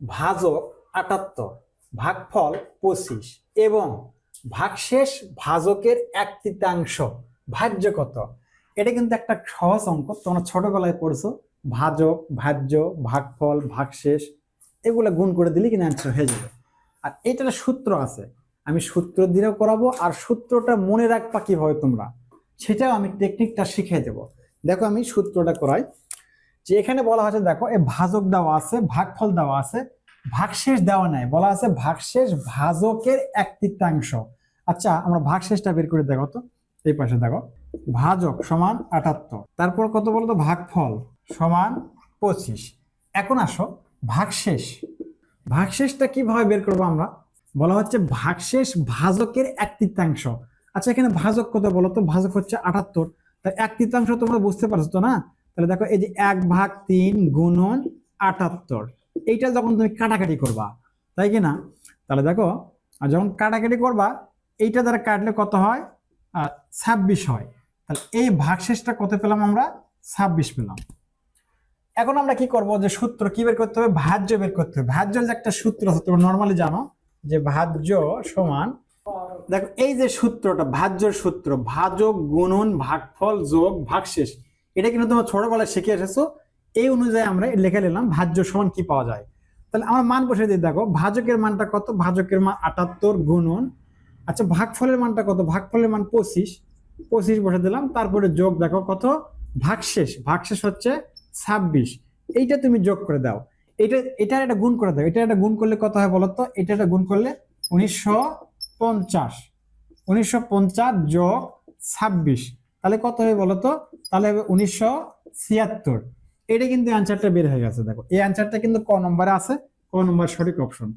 ভাজক আটাত্তর, ভাগফল পঁচিশ এবং ভাগশেষ ভাজকের এক তৃতীয়াংশ। ভাজ্য কত এটা কিন্তু একটা সহজ অঙ্ক, তোমরা ছোটবেলায় পড়ছো। ভাজক, ভাজ্য, ভাগফল, ভাগশেষ, এগুলো গুণ করে দিলে কিন্তু অ্যান্সার হয়ে যাবে। আর এটার সূত্র আছে। আমি সূত্র দিয়েও করাবো, আর সূত্রটা মনে রাখবা কীভাবে তোমরা, সেটাও আমি টেকনিকটা শিখিয়ে দেবো। দেখো আমি সূত্রটা করাই। যে এখানে বলা হয়েছে, দেখো এই ভাজক দেওয়া আছে, ভাগফল দেওয়া আছে, ভাগশেষ দেওয়া নাই, বলা আছে ভাগশেষ ভাজকের এক তৃতীয়াংশ। আচ্ছা আমরা ভাগশেষটা বের করে দেখো তো, এই পাশে দেখো, ভাজক সমান আটাত্তর। তারপর কত বলতো? ভাগফল সমান পঁচিশ। এখন আসো, ভাগশেষ। ভাগশেষটা কীভাবে বের করব আমরা? বলা হচ্ছে ভাগশেষ ভাজকের এক তৃতীয়াংশ। আচ্ছা এখানে ভাজক কত বলো তো ভাজক হচ্ছে আটাত্তর। তাই এক তৃতীয়াংশ তোমরা বুঝতে পারছ তো না? তাহলে দেখো, এই যে এক ভাগ তিন গুণন আটাত্তর, এইটা যখন তুমি কাটাকাটি করবা, তাই কি না? তাহলে দেখো যখন কাটাকাটি করবা, এইটা দ্বারা কাটলে কত হয়? ছাব্বিশ হয়। তাহলে এই ভাগশেষটা কত পেলাম আমরা? ছাব্বিশ পেলাম। এখন আমরা কি করব? যে সূত্র কি বের করতে হবে? ভাজ্য বের করতে হবে। ভাজ্যের যে একটা সূত্র আছে, তোমরা নর্মালি জানো যে ভাজ্য সমান, দেখো, এই যে সূত্রটা, ভাজ্যর সূত্র, ভাজক গুণন, ভাগফল, যোগ, ভাগশেষ এটা কিন্তু তোমরা ছোটবেলায় শিখে এসেছ। এই অনুযায়ী আমরা লিখে নিলাম ভাজ্য সমান কি পাওয়া যায়। তাহলে আমার মান বসে দিয়ে দেখো, ভাজকের মানটা কত? ভাজকের মান আটাত্তর গুণন। আচ্ছা ভাগফলের মানটা কত? ভাগফলের মান পঁচিশ। পঁচিশ বসে দিলাম, তারপরে যোগ দেখো কত? ভাগশেষ। ভাগশেষ হচ্ছে ছাব্বিশ। এইটা তুমি যোগ করে দাও। এটা এটা একটা গুণ করে দাও। এটা একটা গুণ করলে কত হয় বলো তো এটা একটা গুণ করলে উনিশশো পঞ্চাশ। উনিশশো পঞ্চাশ যোগ ছাব্বিশ। তাহলে কত হবে বলতো? তাহলে হবে উনিশশো ছিয়াত্তর। এটা কিন্তু অ্যান্সারটা বের হয়ে গেছে, দেখো। এই অ্যান্সারটা কিন্তু ক নম্বরে আছে? ক নম্বর সঠিক অপশন